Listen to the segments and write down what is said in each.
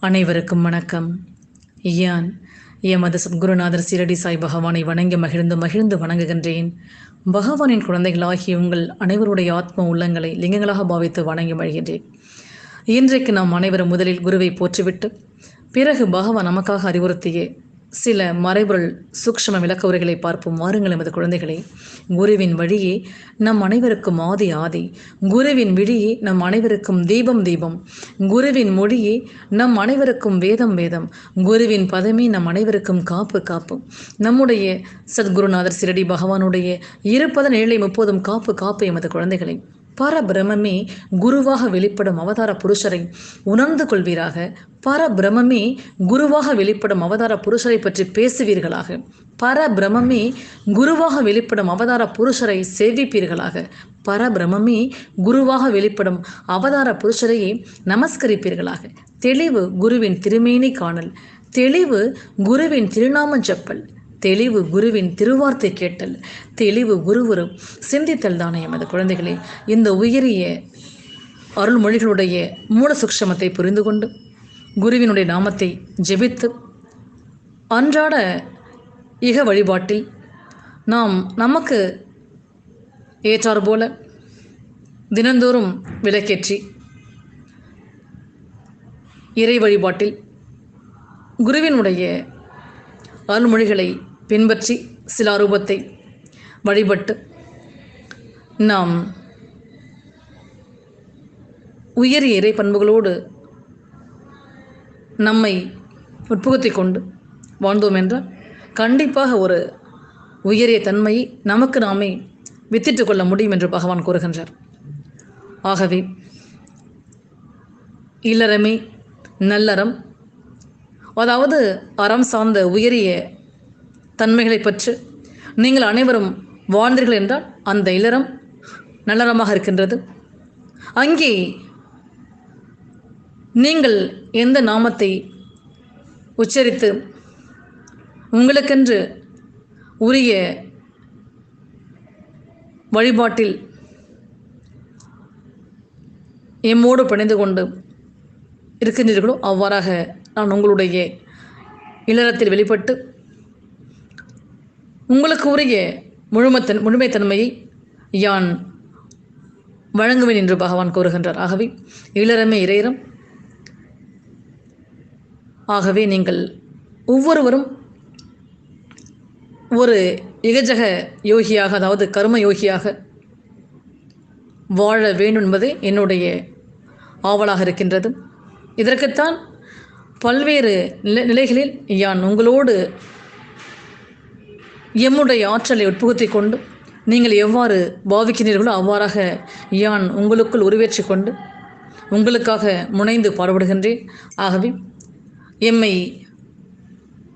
அனைவருக்கும் வணக்கம். யான் எமது சத்குருநாதர் சீரடி சாய் பகவானை வணங்கி மகிழ்ந்து மகிழ்ந்து வணங்குகின்றேன். பகவானின் குழந்தைகளாகிய உங்கள் அனைவருடைய ஆத்ம உள்ளங்களை லிங்கங்களாக பாவித்து வணங்கி மகிழ்கின்றேன். இன்றைக்கு நாம் அனைவரும் முதலில் குருவை போற்றிவிட்டு பிறகு பகவான் நமக்காக அறிவுறுத்திய சில மறைபொருள் சூக்ஷம விளக்க உரைகளை பார்ப்போம். வாருங்கள் எமது குழந்தைகளே. குருவின் வழியே நம் அனைவருக்கும் ஆதி ஆதி. குருவின் விழியே நம் அனைவருக்கும் தீபம் தீபம். குருவின் மொழியே நம் அனைவருக்கும் வேதம் வேதம். குருவின் பதமே நம் அனைவருக்கும் காப்பு காப்பு. நம்முடைய சத்குருநாதர் சிரடி பகவானுடைய இருப்பதன் ஏழை முப்பதும் காப்பு காப்பு எமது குழந்தைகளை. பரபிரமே குருவாக வெளிப்படும் அவதார புருஷரை உணர்ந்து கொள்வீராக. பரபிரமே குருவாக வெளிப்படும் அவதார புருஷரை பற்றி பேசுவீர்களாக. பரபிரமே குருவாக வெளிப்படும் அவதார புருஷரை சேவிப்பீர்களாக. பரபிரமே குருவாக வெளிப்படும் அவதார புருஷரையே நமஸ்கரிப்பீர்களாக. தெளிவு குருவின் திருமேனி காணல். தெளிவு குருவின் திருநாம ஜப்பல். தெளிவு குருவின் திருவார்த்தை கேட்டல் தெளிவு குருவரும் சிந்தித்தல் தானே எமது குழந்தைகளே. இந்த உயரிய அருள்மொழிகளுடைய மூல சுக்ஷமத்தை புரிந்து கொண்டு குருவினுடைய நாமத்தை ஜெபித்து அன்றாட இக வழிபாட்டில் நாம் நமக்கு ஏற்றார் போல தினந்தோறும் விளக்கேற்றி இறை வழிபாட்டில் குருவினுடைய அருள்மொழிகளை பின்பற்றி சில அரூபத்தை வழிபட்டு நாம் உயரிய இறை பண்புகளோடு நம்மை உட்புகுத்தி கொண்டு வாழ்ந்தோம் என்றால் கண்டிப்பாக ஒரு உயரிய தன்மையை நமக்கு நாமே வித்திட்டு கொள்ள முடியும் என்று பகவான் கூறுகின்றார். ஆகவே இல்லறமே நல்லறம் அதாவது அறம் சார்ந்த உயரிய தன்மைகளை பற்றி நீங்கள் அனைவரும் வாழ்ந்தீர்கள் என்றால் அந்த இல்லறம் நல்லறமாக இருக்கின்றது. அங்கே நீங்கள் எந்த நாமத்தை உச்சரித்து உங்களுக்கென்று உரிய வழிபாட்டில் எம்மோடு பிணைந்து கொண்டு இருக்கின்றீர்களோ அவ்வாறாக நான் உங்களுடைய இல்லறத்தில் வெளிப்பட்டு உங்களுக்கு உரிய முழுமத்தன் முழுமைத்தன்மையை யான் வழங்குவேன் என்று பகவான் கூறுகின்றார். ஆகவே இளரமே இறையரம் ஆகவே நீங்கள் ஒவ்வொருவரும் ஒரு இகஜக யோகியாக அதாவது கர்ம யோகியாக வாழ வேண்டும் என்பது என்னுடைய ஆவலாக இருக்கின்றது. இதற்குத்தான் பல்வேறு நிலை நிலைகளில் யான் உங்களோடு எம்முடைய ஆற்றலை உட்புகுத்தி கொண்டு நீங்கள் எவ்வாறு பாவிக்கிறீர்களோ அவ்வாறாக யான் உங்களுக்குள் உருவேற்றி கொண்டு உங்களுக்காக முனைந்து பாடுபடுகின்றேன். ஆகவே எம்மை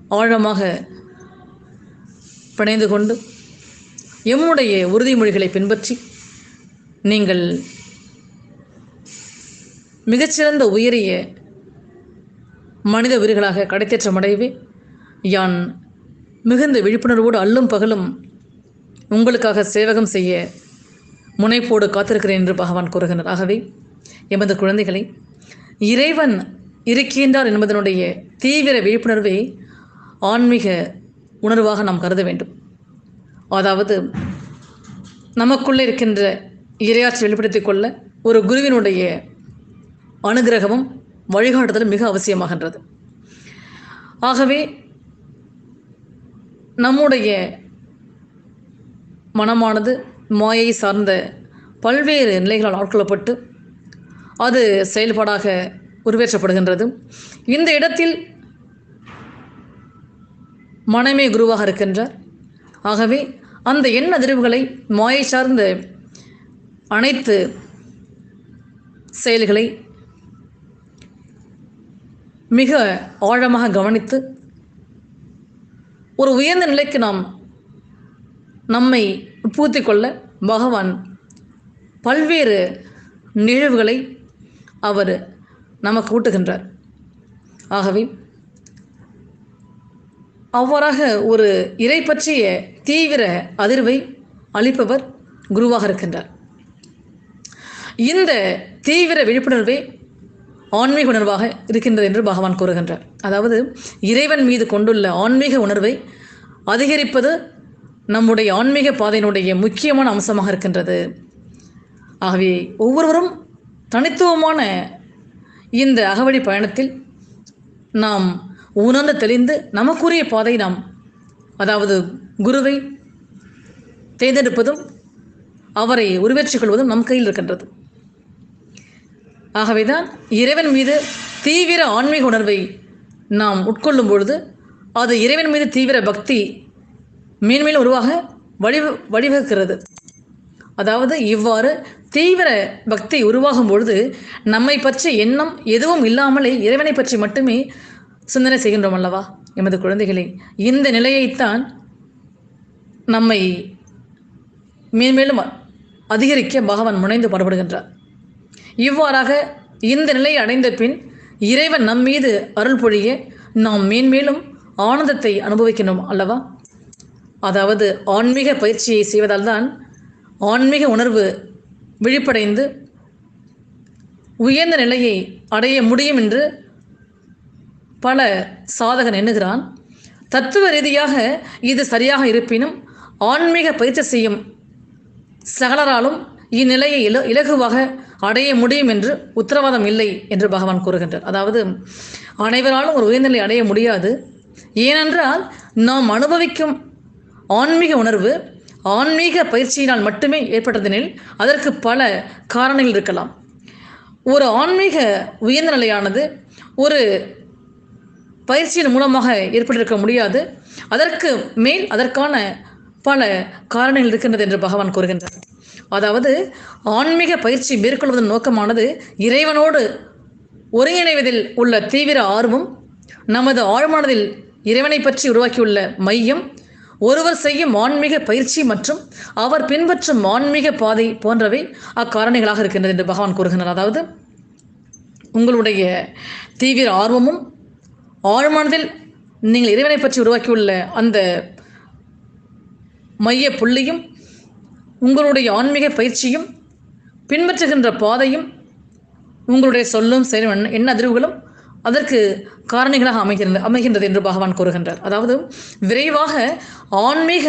ஆழமாக பிணைந்து கொண்டு எம்முடைய உறுதிமொழிகளை பின்பற்றி நீங்கள் மிகச்சிறந்த உயரிய மனித உயிர்களாக கடைத்தேற்றமடையவே யான் மிகுந்த விழிப்புணர்வோடு அல்லும் பகலும் உங்களுக்காக சேவகம் செய்ய முனைப்போடு காத்திருக்கிறேன் என்று பகவான் கூறுகிறார் ஆகவே எமது குழந்தைகளை இறைவன் இருக்கின்றார் என்பதனுடைய தீவிர விழிப்புணர்வை ஆன்மீக உணர்வாக நாம் கருத வேண்டும். அதாவது நமக்குள்ளே இருக்கின்ற இரையாற்றல் வெளிப்படுத்திக் கொள்ள ஒரு குருவினுடைய அனுகிரகமும் வழிகாட்டுதலும் மிக அவசியமாகின்றது. ஆகவே நம்முடைய மனமானது மாயை சார்ந்த பல்வேறு நிலைகளால் ஆட்கொள்ளப்பட்டு அது செயல்பாடாக உருவேற்றப்படுகின்றது. இந்த இடத்தில் மனமே குருவாக இருக்கின்றார். ஆகவே அந்த எண்ண அதிர்வுகளை மாயை சார்ந்த அனைத்து செயல்களை மிக ஆழமாக கவனித்து ஒரு உயர்ந்த நிலைக்கு நாம் நம்மை உட்பூத்தி கொள்ள பகவான் பல்வேறு நிகழ்வுகளை அவர் நமக்கு ஊட்டுகின்றார். ஆகவே அவ்வாறாக ஒரு இறை பற்றிய தீவிர அதிர்வை அளிப்பவர் குருவாக இருக்கின்றார். இந்த தீவிர விழிப்புணர்வே ஆன்மீக உணர்வாக இருக்கின்றது என்று பகவான் கூறுகின்றார். அதாவது இறைவன் மீது கொண்டுள்ள ஆன்மீக உணர்வை அதிகரிப்பது நம்முடைய ஆன்மீக பாதையினுடைய முக்கியமான அம்சமாக இருக்கின்றது. ஆகவே ஒவ்வொருவரும் தனித்துவமான இந்த அகவழி பயணத்தில் நாம் உணர்ந்து தெளிந்து நமக்குரிய பாதை நாம் அதாவது குருவை தேர்ந்தெடுப்பதும் அவரை உருவேற்றிக் கொள்வதும் நம் கையில் இருக்கின்றது. ஆகவேதான் இறைவன் மீது தீவிர ஆன்மீக உணர்வை நாம் உட்கொள்ளும் பொழுது அது இறைவன் மீது தீவிர பக்தி மேன்மேலும் உருவாக வழி வழிவகுக்கிறது. அதாவது இவ்வாறு தீவிர பக்தி உருவாகும் பொழுது நம்மை பற்றி எண்ணம் எதுவும் இல்லாமலே இறைவனை பற்றி மட்டுமே சிந்தனை செய்கின்றோம் அல்லவா? எமது குழந்தைகளே இந்த நிலையைத்தான் நம்மை மேன்மேலும் அதிகரிக்க பகவான் முனைந்து பாடுபடுகின்றார். இவ்வாறாக இந்த நிலையை அடைந்த பின் இறைவன் நம் மீது அருள் பொழிய நாம் மேன்மேலும் ஆனந்தத்தை அனுபவிக்கணும் அல்லவா? அதாவது ஆன்மீக பயிற்சியை செய்வதால் தான் ஆன்மீக உணர்வு விழிப்படைந்து உயர்ந்த நிலையை அடைய முடியும் என்று பல சாதகன் எண்ணுகிறான். தத்துவ ரீதியாக இது சரியாக இருப்பினும் ஆன்மீக பயிற்சி செய்யும் சகலராலும் இந்நிலையை இல இலகுவாக அடைய முடியும் என்று உத்தரவாதம் இல்லை என்று பகவான் கூறுகின்றார். அதாவது அனைவராலும் ஒரு உயர்நிலை அடைய முடியாது. ஏனென்றால் நாம் அனுபவிக்கும் ஆன்மீக உணர்வு ஆன்மீக பயிற்சியினால் மட்டுமே ஏற்பட்டதெனில் அதற்கு பல காரணங்கள் இருக்கலாம். ஒரு ஆன்மீக உயர்ந்த நிலையானது ஒரு பயிற்சியின் மூலமாக ஏற்பட்டிருக்க முடியாது. அதற்கு மேல் அதற்கான பல காரணங்கள் இருக்கின்றது என்று பகவான் கூறுகின்றார். அதாவது ஆன்மீக பயிற்சி மேற்கொள்வதன் நோக்கமானது இறைவனோடு ஒருங்கிணைவதில் உள்ள தீவிர ஆர்வம் நமது ஆழ்மனதில் இறைவனை பற்றி உருவாக்கியுள்ள மையம் ஒருவர் செய்யும் ஆன்மீக பயிற்சி மற்றும் அவர் பின்பற்றும் ஆன்மீக பாதை போன்றவை அக்காரணிகளாக இருக்கின்றது என்று பகவான் கூறுகின்றார். அதாவது உங்களுடைய தீவிர ஆர்வமும் ஆழ்மனதில் நீங்கள் இறைவனை பற்றி உருவாக்கியுள்ள அந்த மைய புள்ளியும் உங்களுடைய ஆன்மீக பயிற்சியும் பின்பற்றுகின்ற பாதையும் உங்களுடைய சொல்லும் செயலும் என்ன அதிர்வுகளும் அதற்கு காரணிகளாக அமைகிறது அமைகின்றது என்று பகவான் கூறுகின்றார். அதாவது விரைவாக ஆன்மீக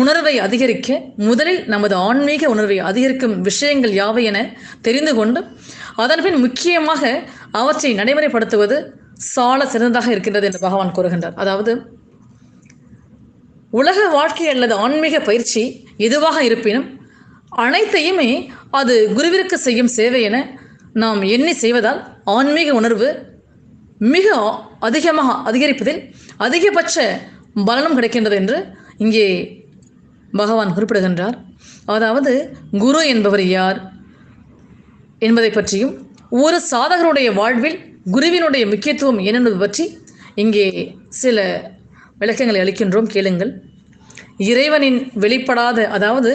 உணர்வை அதிகரிக்க முதலில் நமது ஆன்மீக உணர்வை அதிகரிக்கும் விஷயங்கள் யாவை என தெரிந்து கொண்டு அதன்பின் முக்கியமாக அவற்றை நடைமுறைப்படுத்துவது சால சிறந்ததாக இருக்கின்றது என்று பகவான் கூறுகின்றார். அதாவது உலக வாழ்க்கை அல்லது ஆன்மீக பயிற்சி எதுவாக இருப்பினும் அனைத்தையுமே அது குருவிற்கு செய்யும் சேவை என நாம் எண்ணி செய்வதால் ஆன்மீக உணர்வு மிக அ- அதிகமாக அதிகரிப்பதில் அதிகபட்ச பலனும் கிடைக்கின்றது என்று இங்கே பகவான் குறிப்பிடுகின்றார். அதாவது குரு என்பவர் யார் என்பதை பற்றியும் ஒரு சாதகருடைய வாழ்வில் குருவினுடைய முக்கியத்துவம் என்னென்பது பற்றி இங்கே சில விளக்கங்களை அளிக்கின்றோம் கேளுங்கள். இறைவனின் வெளிப்படாத அதாவது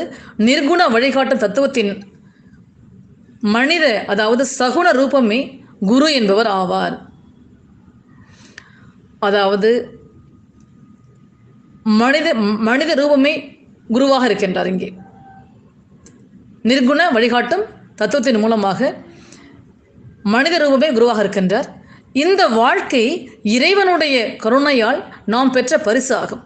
நிர்குண வழிகாட்டும் தத்துவத்தின் மனித அதாவது சகுன ரூபமே குரு என்பவர் ஆவார். அதாவது மனித மனித ரூபமே குருவாக இருக்கின்றார் இங்கே. நிர்குண வழிகாட்டும் தத்துவத்தின் மூலமாக மனித ரூபமே குருவாக இருக்கின்றார். இந்த வாழ்க்கை இறைவனுடைய கருணையால் நாம் பெற்ற பரிசு ஆகும்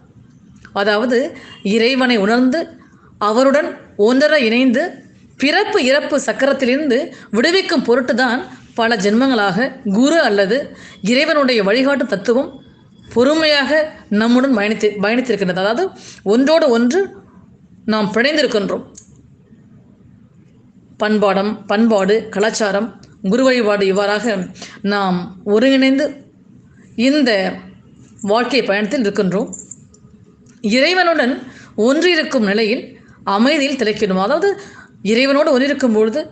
அதாவது இறைவனை உணர்ந்து அவருடன் ஒன்றரை இணைந்து பிறப்பு இறப்பு சக்கரத்திலிருந்து விடுவிக்கும் பொருட்டுதான் பல ஜென்மங்களாக குரு அல்லது இறைவனுடைய வழிகாட்டு தத்துவம் பொறுமையாக நம்முடன் பயணித்து பயணித்திருக்கின்றது. அதாவது ஒன்றோடு ஒன்று நாம் பிணைந்திருக்கின்றோம். பண்பாடம் பண்பாடு கலாச்சாரம் குரு வழிபாடு இவ்வாறாக நாம் ஒருங்கிணைந்து இந்த வாழ்க்கை பயணத்தில் இருக்கின்றோம் இறைவனுடன் ஒன்றிருக்கும் நிலையில் அமைதியில் திளைக்கணும் அதாவது இறைவனோடு ஒன்றிருக்கும் பொழுது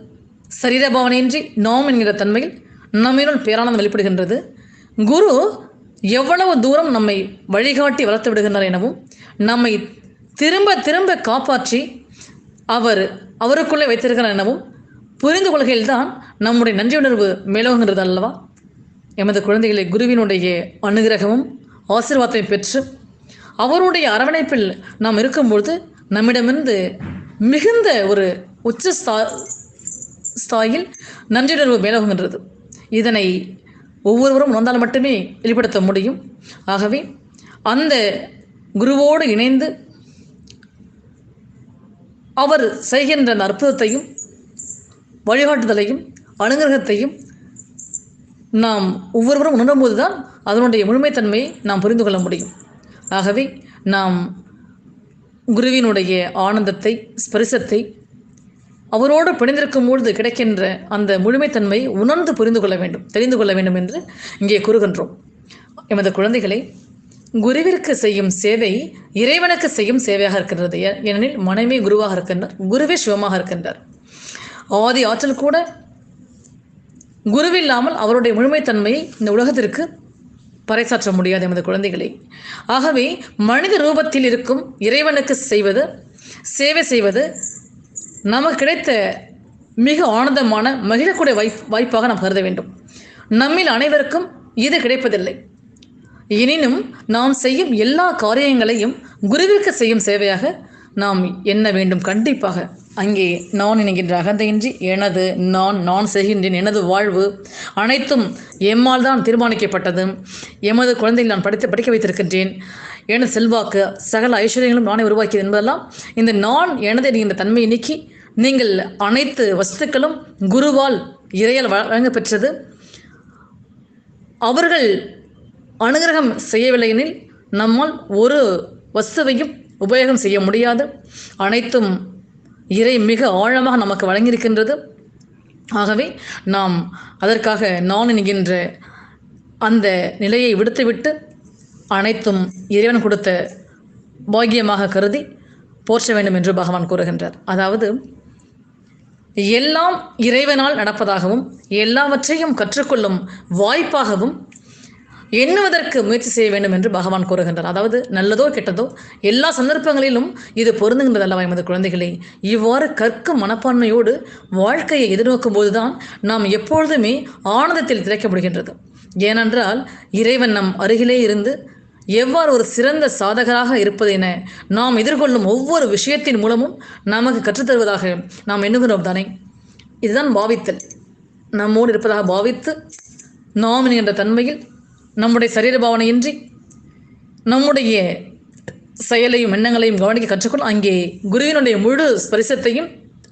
சரீரபாவனையின்றி நாம் என்கிற தன்மையில் நம்மினுள் பேரானந்தம் வெளிப்படுகின்றது. குரு எவ்வளவு தூரம் நம்மை வழிகாட்டி வளர்த்து விடுகின்றார் எனவும் நம்மை திரும்ப திரும்ப காப்பாற்றி அவர் அவருக்குள்ளே வைத்திருக்கிறார் எனவும் புரிந்து கொள்கையில்தான் நம்முடைய நன்றியுணர்வு மேலோங்குகிறது அல்லவா? எமது குழந்தைகளை குருவினுடைய அனுகிரகமும் ஆசீர்வாதத்தை பெற்று அவருடைய அரவணைப்பில் நாம் இருக்கும்பொழுது நம்மிடமிருந்து மிகுந்த ஒரு உச்ச ஸ்தா ஸ்தாயில் நன்றியுணர்வு மேலோங்குகின்றது. இதனை ஒவ்வொருவரும் உணர்ந்தால் மட்டுமே வெளிப்படுத்த முடியும். ஆகவே அந்த குருவோடு இணைந்து அவர் செய்கின்ற அந்த அற்புதத்தையும் வழிகாட்டுதலையும் அனுகிரகத்தையும் நாம் ஒவ்வொருவரும் உணரும்போது தான் அதனுடைய முழுமைத்தன்மையை நாம் புரிந்து கொள்ள முடியும். ஆகவே நாம் குருவினுடைய ஆனந்தத்தை ஸ்பரிசத்தை அவரோடு பிணைந்திருக்கும் பொழுது கிடைக்கின்ற அந்த முழுமைத்தன்மையை உணர்ந்து புரிந்து கொள்ள வேண்டும் தெரிந்து கொள்ள வேண்டும் என்று இங்கே கூறுகின்றோம். எமது குழந்தைகளை குருவிற்கு செய்யும் சேவை இறைவனுக்கு செய்யும் சேவையாக இருக்கின்றது. ஏனெனில் மனைவி குருவாக இருக்கின்றார் குருவே சிவமாக இருக்கின்றார். ஆதி ஆற்றல் கூட குருவில்லாமல் அவருடைய முழுமைத்தன்மையை இந்த உலகத்திற்கு பறைசாற்ற முடியாது எமது குழந்தைகளை. ஆகவே மனித ரூபத்தில் இருக்கும் இறைவனுக்கு செய்வது சேவை செய்வது நமக்கு கிடைத்த மிக ஆனந்தமான மகிழக்கூடிய வாய்ப் வாய்ப்பாக நாம் கருத வேண்டும். நம்மில் அனைவருக்கும் இது கிடைப்பதில்லை. எனினும் நாம் செய்யும் எல்லா காரியங்களையும் குருவிற்கு செய்யும் சேவையாக நாம் எண்ண வேண்டும். கண்டிப்பாக அங்கே நான் நினைக்கின்ற அகந்தையின்றி எனது நான் நான் செய்கின்றேன் எனது வாழ்வு அனைத்தும் எம்மால் தான் தீர்மானிக்கப்பட்டது. எமது குழந்தைகள் நான் படித்து படிக்க வைத்திருக்கின்றேன். எனது செல்வாக்கு சகல ஐஸ்வர்யங்களும் நானே உருவாக்கியது என்பதெல்லாம் இந்த நான் எனது என்கின்ற தன்மையை நீக்கி நீங்கள் அனைத்து வஸ்துக்களும் குருவால் இறையால் வழங்க பெற்றது. அவர்கள் அனுகிரகம் செய்யவில்லை எனில் நம்மால் ஒரு வஸ்துவையும் உபயோகம் செய்ய முடியாது. அனைத்தும் இறை மிக ஆழமாக நமக்கு வழங்கியிருக்கின்றது. ஆகவே நாம் அதற்காக நான் என்கின்ற அந்த நிலையை விடுத்துவிட்டு அனைத்தும் இறைவன் கொடுத்த பாக்கியமாக கருதி போற்ற வேண்டும் என்று பகவான் கூறுகின்றார். அதாவது எல்லாம் இறைவனால் நடப்பதாகவும் எல்லாவற்றையும் கற்றுக்கொள்ளும் வாய்ப்பாகவும் எண்ணுவதற்கு முயற்சி செய்ய வேண்டும் என்று பகவான் கூறுகின்றார். அதாவது நல்லதோ கெட்டதோ எல்லா சந்தர்ப்பங்களிலும் இது பொருந்துகின்றதல்லவா எமது குழந்தைகளை? இவ்வாறு கற்கும் மனப்பான்மையோடு வாழ்க்கையை எதிர்நோக்கும் போதுதான் நாம் எப்பொழுதுமே ஆனந்தத்தில் திளைக்க ஏனென்றால் இறைவன் நம் அருகிலே இருந்து எவ்வாறு ஒரு சிறந்த சாதகராக இருப்பது என நாம் எதிர்கொள்ளும் ஒவ்வொரு விஷயத்தின் மூலமும் நமக்கு கற்றுத்தருவதாக நாம் எண்ணுகிறோம் தானே? இதுதான் பாவித்தல். நம்மோடு இருப்பதாக பாவித்து நாம் என்கின்ற தன்மையில் நம்முடைய சரீர பாவனையின்றி நம்முடைய செயலையும் எண்ணங்களையும் கவனிக்க கற்றுக்கொள்ள அங்கே குருவினுடைய முழு ஸ்பரிசத்தையும்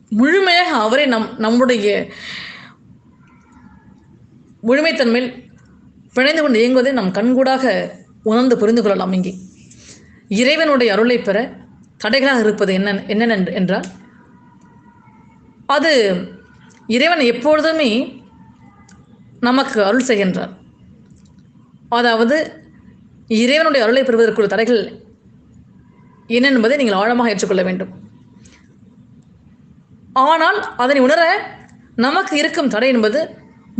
முழுமையாக அவரை நம் நம்முடைய முழுமைத்தன்மையில் பிணைந்து கொண்டு இயங்குவதை நாம் கண்கூடாக உணர்ந்து புரிந்து கொள்ளலாம் இங்கே. இறைவனுடைய அருளை பெற தடைகளாக இருப்பது என்ன என்னென்ன என்றால் அது இறைவன் எப்பொழுதுமே நமக்கு அருள் செய்கின்றார். அதாவது இறைவனுடைய அருளை பெறுவதற்குள்ள தடைகள் என்ன என்பதை நீங்கள் ஆழமாக ஏற்றுக்கொள்ள வேண்டும். ஆனால் அதனை உணர நமக்கு இருக்கும் தடை என்பது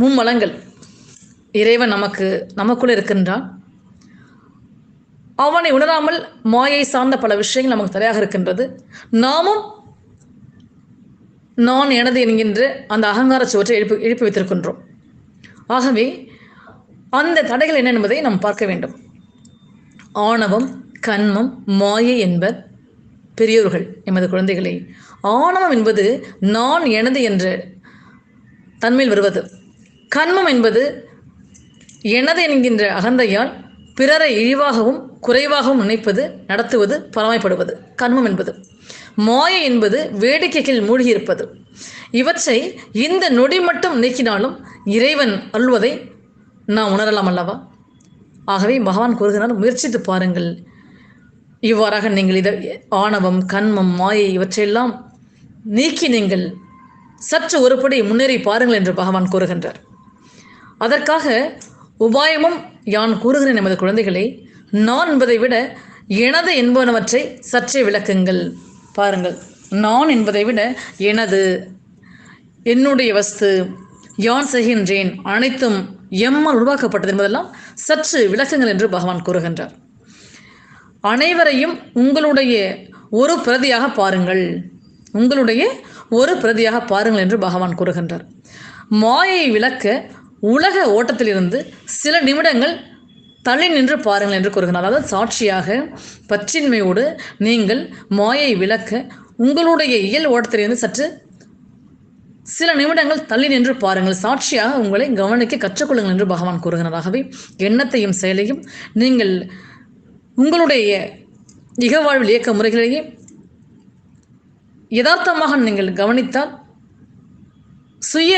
மும்மலங்கள். இறைவன் நமக்கு நமக்குள்ள இருக்கின்றான். அவனை உணராமல் மாயை சார்ந்த பல விஷயங்கள் நமக்கு தடையாக இருக்கின்றது. நாமும் நான் எனது என்கின்ற அந்த அகங்கார சுவற்றை எழுப்பி எழுப்பி வைத்திருக்கின்றோம். ஆகவே அந்த தடைகள் என்ன என்பதை நாம் பார்க்க வேண்டும். ஆணவம் கண்மம் மாயை என்பர் பெரியோர்கள் எமது குழந்தைகளை. ஆணவம் என்பது நான் எனது என்ற தன்மையில் வருவது. கண்மம் என்பது எனது என்கின்ற அகந்தையால் பிறரை இழிவாகவும் குறைவாகவும் நினைப்பது நடத்துவது பரமைப்படுவது கண்மம் என்பது. மாயை என்பது வேடிக்கைகள் மூழ்கியிருப்பது. இவற்றை இந்த நொடி மட்டும் நீக்கினாலும் இறைவன் அல்வதை நான் உணரலாம் அல்லவா? ஆகவே பகவான் கூறுகிறார் முயற்சித்து பாருங்கள். இவ்வாறாக நீங்கள் இதை ஆணவம் கண்மம் மாயை இவற்றையெல்லாம் நீக்கி நீங்கள் சற்று ஒருபடி முன்னேறி பாருங்கள் என்று பகவான் கூறுகின்றார். அதற்காக உபாயமும் யான் கூறுகிறேன் எமது குழந்தைகளை நான் என்பதை விட எனது என்பனவற்றை சற்றே விளக்குங்கள். பாருங்கள் நான் என்பதை விட எனது என்னுடைய வஸ்து யான் செய்கின்றேன் அனைத்தும் எம்மால் உருவாக்கப்பட்டது என்பதெல்லாம் சற்று விளக்குங்கள் என்று பகவான் கூறுகின்றார். அனைவரையும் உங்களுடைய ஒரு பிரதியாக பாருங்கள். உங்களுடைய ஒரு பிரதியாக பாருங்கள் என்று பகவான் கூறுகின்றார். மாயை விளக்க உலக ஓட்டத்திலிருந்து சில நிமிடங்கள் தள்ளி நின்று பாருங்கள் என்று கூறுகிறார் அதாவது சாட்சியாக பற்றின்மையோடு நீங்கள் மாயை விளக்க உங்களுடைய இயல் ஓட்டத்திலிருந்து சற்று சில நிமிடங்கள் தள்ளி நின்று பாருங்கள். சாட்சியாக உங்களை கவனிக்க கற்றுக்கொள்ளுங்கள் என்று பகவான் கூறுகிறதாகவே எண்ணத்தையும் செயலையும் நீங்கள் உங்களுடைய இகவாழ்வில் இயக்க முறைகளையே யதார்த்தமாக நீங்கள் கவனித்தால் சுய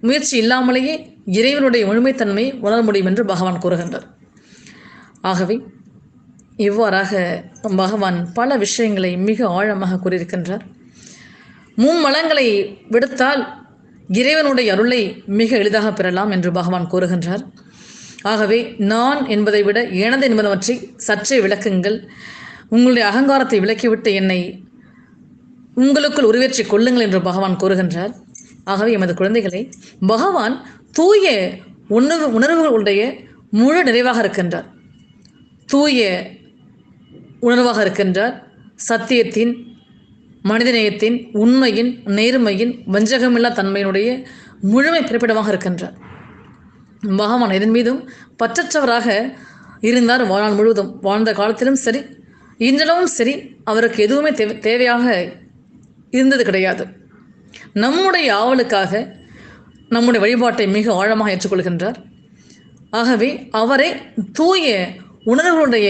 முயற்சி இல்லாமலேயே இறைவனுடைய முழுமைத்தன்மையை உணர முடியும் என்று பகவான் கூறுகின்றார். ஆகவே இவ்வாறாக பகவான் பல விஷயங்களை மிக ஆழமாக கூறியிருக்கின்றார். மும்மலங்களை விடுத்தால் இறைவனுடைய அருளை மிக எளிதாக பெறலாம் என்று பகவான் கூறுகின்றார். ஆகவே நான் என்பதை விட எனது என்பதவற்றை சற்றே விளக்குங்கள். உங்களுடைய அகங்காரத்தை விளக்கிவிட்டு என்னை உங்களுக்குள் உருவேற்றிக் கொள்ளுங்கள் என்று பகவான் கூறுகின்றார். ஆகவே எமது குழந்தைகளை பகவான் தூய உணர்வு உணர்வுகளுடைய முழு நிறைவாக இருக்கின்றார். தூய உணர்வாக இருக்கின்றார். சத்தியத்தின் மனிதநேயத்தின் உண்மையின் நேர்மையின் வஞ்சகமில்லா தன்மையினுடைய முழுமை பிறப்பிடமாக இருக்கின்றார். பகவான் இதன் மீதும் பற்றற்றவராக இருந்தார் வாழ்நாள் முழுவதும். வாழ்ந்த காலத்திலும் சரி இன்றளவும் சரி அவருக்கு எதுவுமே தேவை தேவையாக இருந்தது கிடையாது. நம்முடைய ஆவலுக்காக நம்முடைய வழிபாட்டை மிக ஆழமாக ஏற்றுக்கொள்கின்றார். ஆகவே அவரை தூய உணர்வுடைய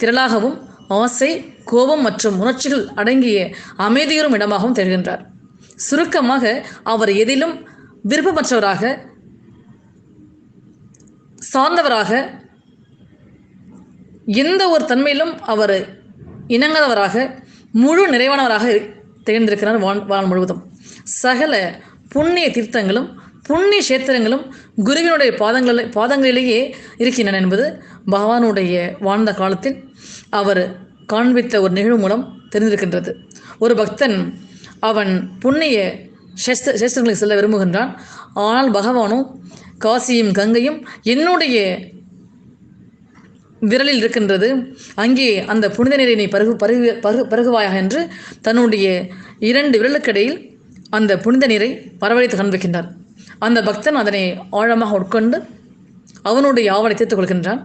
திரளாகவும் ஆசை கோபம் மற்றும் உணர்ச்சிகள் அடங்கிய அமைதியரும் இடமாகவும் தெரிகின்றார். சுருக்கமாக அவர் எதிலும் விருப்பமற்றவராக சார்ந்தவராக எந்த ஒரு தன்மையிலும் அவர் இணங்காதவராக முழு நிறைவானவராக திகழ்ந்திருக்கிறார் வாழ் வாழ் முழுவதும். சகல புண்ணிய தீர்த்தங்களும் புண்ணிய கஷேத்திரங்களும் குருவினுடைய பாதங்களில் பாதங்களிலேயே இருக்கின்றன என்பது பகவானுடைய வாழ்ந்த காலத்தில் அவர் காண்பித்த ஒரு நிகழ்வு மூலம் தெரிந்திருக்கின்றது. ஒரு பக்தன் அவன் புண்ணிய சேஸ்த சேஸ்திரங்களுக்கு செல்ல விரும்புகின்றான். ஆனால் பகவானும் காசியும் கங்கையும் என்னுடைய விரலில் இருக்கின்றது. அங்கே அந்த புனித நீரை நீ பருகு பருகு பருகு பருகுவாயாக என்று தன்னுடைய இரண்டு விரலுக்கிடையில் அந்த புனித நீரை பரவழைத்து காண்பிக்கின்றார். அந்த பக்தன் அதனை ஆழமாக உட்கொண்டு அவனுடைய ஆவலை தீர்த்துக் கொள்கின்றான்.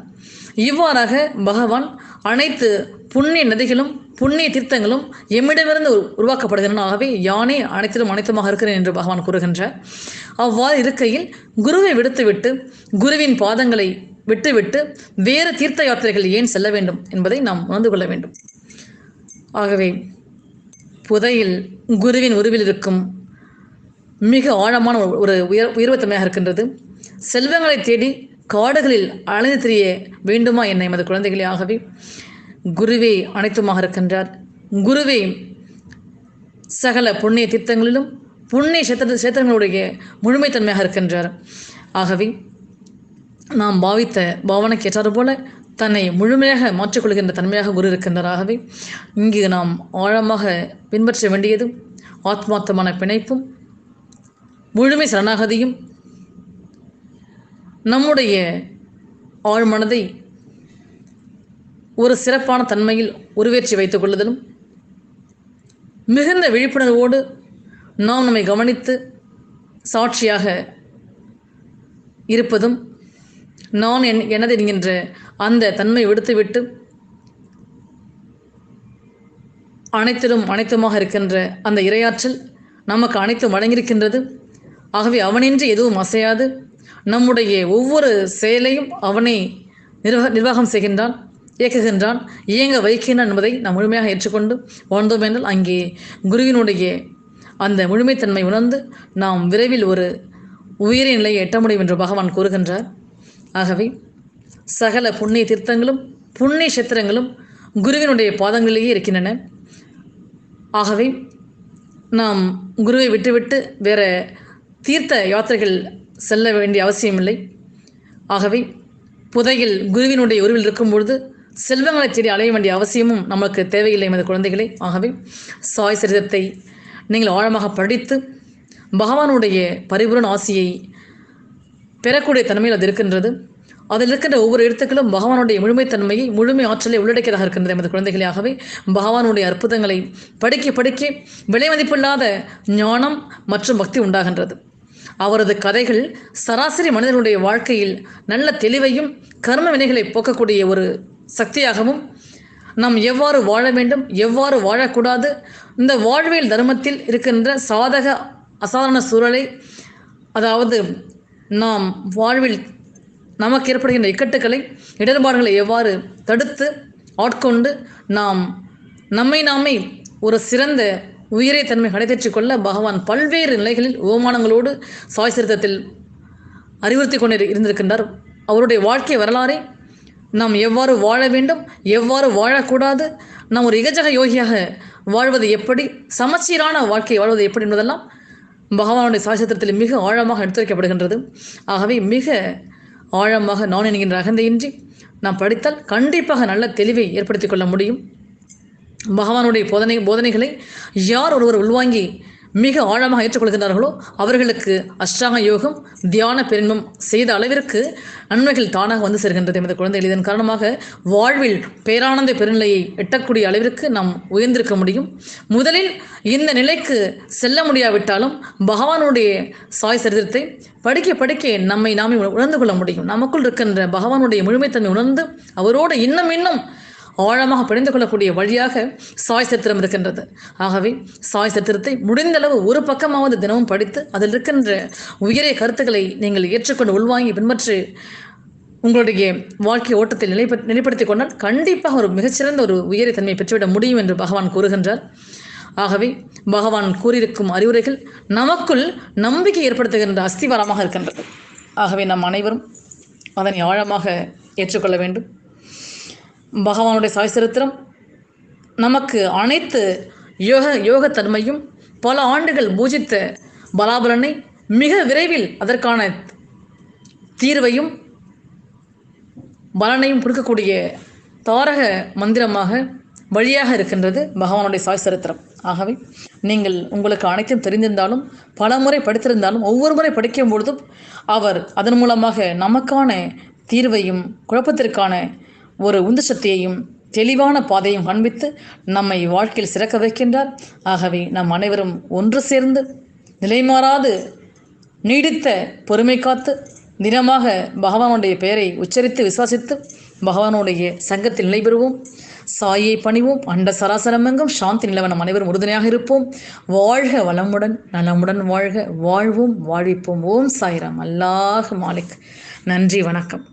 இவ்வாறாக பகவான் அனைத்து புண்ணிய நதிகளும் புண்ணிய தீர்த்தங்களும் எம்மிடமிருந்து உருவாக்கப்படுகின்றனாகவே யானே அனைத்திலும் அனைத்துமாக இருக்கிறேன் என்று பகவான் கூறுகின்றார். அவ்வாறு இருக்கையில் குருவை விடுத்துவிட்டு குருவின் பாதங்களை விட்டுவிட்டு வேறு தீர்த்த யாத்திரைகள் ஏன் செல்ல வேண்டும் என்பதை நாம் உணர்ந்து கொள்ள வேண்டும். ஆகவே புதையில் குருவின் உருவில் இருக்கும் மிக ஆழமான ஒரு- ஒரு உயர் உயர்வுத்தன்மையாக இருக்கின்றது. செல்வங்களை தேடி காடுகளில் அலைந்து திரிய வேண்டுமா என்னை எமது குழந்தைகளே ஆகவே? குருவே அனைத்துமாக இருக்கின்றார். குருவே சகல புண்ணிய தீர்த்தங்களிலும் புண்ணிய சேத்திர சேத்திரங்களுடைய முழுமைத்தன்மையாக இருக்கின்றார். ஆகவே நாம் பாவித்த பாவனைக்கு ஏற்றாறு போல தன்னை முழுமையாக மாற்றிக்கொள்கின்ற தன்மையாக குரு இருக்கின்றார். ஆகவே இங்கு நாம் ஆழமாக பின்பற்ற வேண்டியதும் ஆத்மார்த்தமான பிணைப்பும் முழுமை சரணாகதியும் நம்முடைய ஆழ்மனதை ஒரு சிறப்பான தன்மையில் உருவேற்றி வைத்துக் கொள்ளுதலும் மிகுந்த விழிப்புணர்வோடு நாம் நம்மை கவனித்து சாட்சியாக இருப்பதும் நான் என் எனது என்கின்ற அந்த தன்மை விடுத்துவிட்டு அனைத்திலும் அனைத்துமாக இருக்கின்ற அந்த இரையாற்றல் நமக்கு அனைத்தும் வழங்கியிருக்கின்றது. ஆகவே அவனின்றி எதுவும் அசையாது. நம்முடைய ஒவ்வொரு செயலையும் அவனை நிர்வ நிர்வாகம் செய்கின்றான் இயக்குகின்றான் இயங்க வைக்கின்றான் என்பதை நாம் முழுமையாக ஏற்றுக்கொண்டு வாழ்ந்தோம் என்றால் அங்கே குருவினுடைய அந்த முழுமைத்தன்மை உணர்ந்து நாம் விரைவில் ஒரு உயரிய நிலையை எட்ட முடியும் என்று பகவான் கூறுகின்றார். ஆகவே சகல புண்ணிய தீர்த்தங்களும் புண்ணிய கஷேத்திரங்களும் குருவினுடைய பாதங்களிலேயே இருக்கின்றன. ஆகவே நாம் குருவை விட்டுவிட்டு வேற தீர்த்த யாத்திரைகள் செல்ல வேண்டிய அவசியமில்லை. ஆகவே புதையில் குருவினுடைய உருவில் இருக்கும்பொழுது செல்வங்களை தேடி அலைய வேண்டிய அவசியமும் நமக்கு தேவையில்லை எமது குழந்தைகளே. ஆகவே சாய் சரிதத்தை நீங்கள் ஆழமாக படித்து பகவானுடைய பரிபூரண ஆசியை பெறக்கூடிய தன்மையில் அது இருக்கின்றது. அதில் இருக்கின்ற ஒவ்வொரு எழுத்துக்களும் பகவானுடைய முழுமைத்தன்மையை முழுமை ஆற்றலை உள்ளடக்கியதாக இருக்கின்றது எமது குழந்தைகளாகவே பகவானுடைய அற்புதங்களை படிக்க படிக்க விலை மதிப்பில்லாத ஞானம் மற்றும் பக்தி உண்டாகின்றது. அவரது கதைகள் சராசரி மனிதனுடைய வாழ்க்கையில் நல்ல தெளிவையும் கர்ம வினைகளை போக்கக்கூடிய ஒரு சக்தியாகவும் நாம் எவ்வாறு வாழ வேண்டும் எவ்வாறு வாழக்கூடாது இந்த வாழ்வியல் தர்மத்தில் இருக்கின்ற சாதக அசாதாரண சூழலை அதாவது நாம் வாழ்வில் நமக்கு ஏற்படுகின்ற இக்கட்டுகளை இடர்பாடுகளை எவ்வாறு தடுத்து ஆட்கொண்டு நாம் நம்மை நாமே ஒரு சிறந்த உயிரை தன்மை கடைதேற்றிக் கொள்ள பகவான் பல்வேறு நிலைகளில் ஓமானங்களோடு சாய் சரித்திரத்தில் அறிவுறுத்தி கொண்டு இருந்திருக்கின்றார். அவருடைய வாழ்க்கை வரலாறை நாம் எவ்வாறு வாழ வேண்டும் எவ்வாறு வாழக்கூடாது நாம் ஒரு இகஜக யோகியாக வாழ்வது எப்படி சமச்சீரான வாழ்க்கை வாழ்வது எப்படி என்பதெல்லாம் பகவானுடைய சாஸ்திரத்தில் மிக ஆழமாக எடுத்துரைக்கப்படுகின்றது ஆகவே மிக ஆழமாக நான் என்கின்ற அகந்தையின்றி நாம் படித்தால் கண்டிப்பாக நல்ல தெளிவை ஏற்படுத்திக் கொள்ள முடியும். பகவானுடைய போதனை போதனைகளை யார் ஒருவர் உள்வாங்கி மிக ஆழமாக ஏற்றுக்கொள்கின்றார்களோ அவர்களுக்கு அஷ்டாங்க யோகம் தியான பெருமம் செய்த அளவிற்கு நன்மைகள் தானாக வந்து சேர்கின்றது எமது குழந்தைகள். இதன் காரணமாக வாழ்வில் பேரானந்த பெருநிலையை எட்டக்கூடிய அளவிற்கு நாம் உயர்ந்திருக்க முடியும். முதலில் இந்த நிலைக்கு செல்ல முடியாவிட்டாலும் பகவானுடைய சாய் சரித்திரத்தை படிக்க படிக்க நம்மை நாமே உணர்ந்து கொள்ள முடியும். நமக்குள் இருக்கின்ற பகவானுடைய முழுமைத்தன்மை உணர்ந்து அவரோடு இன்னும் இன்னும் ஆழமாக பிணைந்து கொள்ளக்கூடிய வழியாக சாய் சத்திரம் இருக்கின்றது. ஆகவே சாய் சத்திரத்தை முடிந்தளவு ஒரு பக்கமாவது தினமும் படித்து அதில் இருக்கின்ற உயரிய கருத்துக்களை நீங்கள் ஏற்றுக்கொண்டு உள்வாங்கி பின்பற்றி உங்களுடைய வாழ்க்கை ஓட்டத்தில் நிலைப்ப நிலைப்படுத்திக் கொண்டால் கண்டிப்பாக ஒரு மிகச்சிறந்த ஒரு உயரிய தன்மையை பெற்றுவிட முடியும் என்று பகவான் கூறுகின்றார். ஆகவே பகவான் கூறியிருக்கும் அறிவுரைகள் நமக்குள் நம்பிக்கை ஏற்படுத்துகின்ற அஸ்திவாரமாக இருக்கின்றது. ஆகவே நம் அனைவரும் அதனை ஆழமாக ஏற்றுக்கொள்ள வேண்டும். பகவானுடைய சாய்சரித்திரம் நமக்கு அனைத்து யோக யோக தன்மையும் பல ஆண்டுகள் பூஜித்த பலாபலனை மிக விரைவில் அதற்கான தீர்வையும் பலனையும் கொடுக்கக்கூடிய தாரக மந்திரமாக வழியாக இருக்கின்றது பகவானுடைய சாய் சரித்திரம் ஆகவே நீங்கள் உங்களுக்கு அனைத்தும் தெரிந்திருந்தாலும் பல முறை படித்திருந்தாலும் ஒவ்வொரு முறை படிக்கும் பொழுதும் அவர் அதன் மூலமாக நமக்கான தீர்வையும் குழப்பத்திற்கான ஒரு உந்து சக்தியையும் தெளிவான பாதையும் காண்பித்து நம்மை வாழ்க்கையில் சிறக்க வைக்கின்றார். ஆகவே நம் அனைவரும் ஒன்று சேர்ந்து நிலைமாறாது நீடித்த பொறுமை காத்து தினமாக பகவானுடைய பெயரை உச்சரித்து விசுவாசித்து பகவானுடைய சங்கத்தில் நிலை பெறுவோம் சாயை பணிவோம். அண்ட சராசரமெங்கும் சாந்தி நிலவனம் அனைவரும் உறுதுணையாக இருப்போம். வாழ்க வளமுடன் நலமுடன் வாழ்க. வாழ்வோம் வாழ்விப்போம். ஓம் சாய்ராம். அல்லாஹ் மாலிக். நன்றி வணக்கம்.